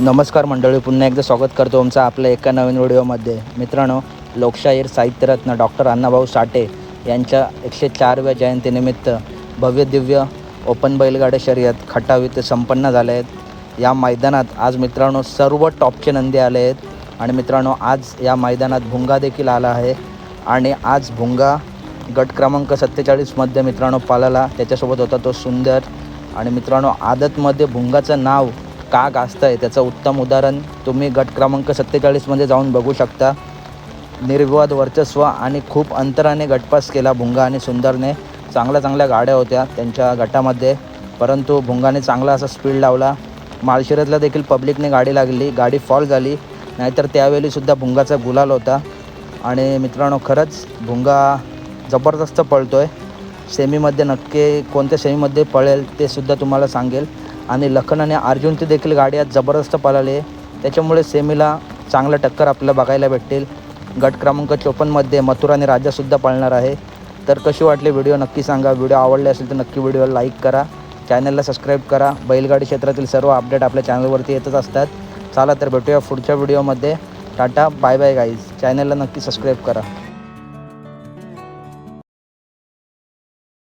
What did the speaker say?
नमस्कार मंडळी पुन्हा एकदा स्वागत करतो आमचा आपल्या एका नवीन व्हिडिओमध्ये. मित्रांनो लोकशाहीर साहित्यरत्न डॉक्टर अण्णाभाऊ साठे यांच्या एकशे चारव्या जयंतीनिमित्त भव्य दिव्य ओपन बैलगाड्या शर्यत खटाव इथे संपन्न झाले आहेत. या मैदानात आज मित्रांनो सर्व टॉपचे नंदी आले आहेत आणि मित्रांनो आज या मैदानात भुंगा देखील आला आहे. आणि आज भुंगा गट क्रमांक सत्तेचाळीसमध्ये मित्रांनो पालाला. त्याच्यासोबत होता तो सुंदर. आणि मित्रांनो आदतमध्ये भुंगाचं नाव का गाजतं आहे त्याचं उत्तम उदाहरण तुम्ही गट क्रमांक सत्तेचाळीसमध्ये जाऊन बघू शकता. निर्विवाद वर्चस्व आणि खूप अंतराने गटपास केला भुंगा आणि सुंदरने. चांगल्या चांगल्या गाड्या होत्या त्यांच्या गटामध्ये. परंतु भुंगाने चांगला असा स्पीड लावला. माळशिरतला देखील पब्लिकने गाडी लागली. गाडी फॉल झाली. नाहीतर त्यावेळीसुद्धा भुंगाचा गुलाल होता. आणि मित्रांनो खरंच भुंगा जबरदस्त पळतो आहे सेमीमध्ये नक्की कोणत्या सेमीमध्ये पळेल ते सुद्धा तुम्हाला सांगेल. आणि लखन आणि अर्जुनची देखील गाडी आज जबरदस्त पळाली आहे. त्याच्यामुळे सेमीला चांगला टक्कर आपल्याला बघायला भेटेल गट क्रमांक चोपन्नमध्ये मथुर आणि राजासुद्धा पळणार आहे. तर कशी वाटली व्हिडिओ नक्की सांगा. व्हिडिओ आवडले असेल तर नक्की व्हिडिओला लाईक करा. चॅनलला सबस्क्राईब करा. बैलगाडी क्षेत्रातील सर्व अपडेट आपल्या चॅनलवरती येतच असतात. चला तर भेटूया पुढच्या व्हिडिओमध्ये टाटा बाय बाय गाईज चॅनलला नक्की सबस्क्राईब करा.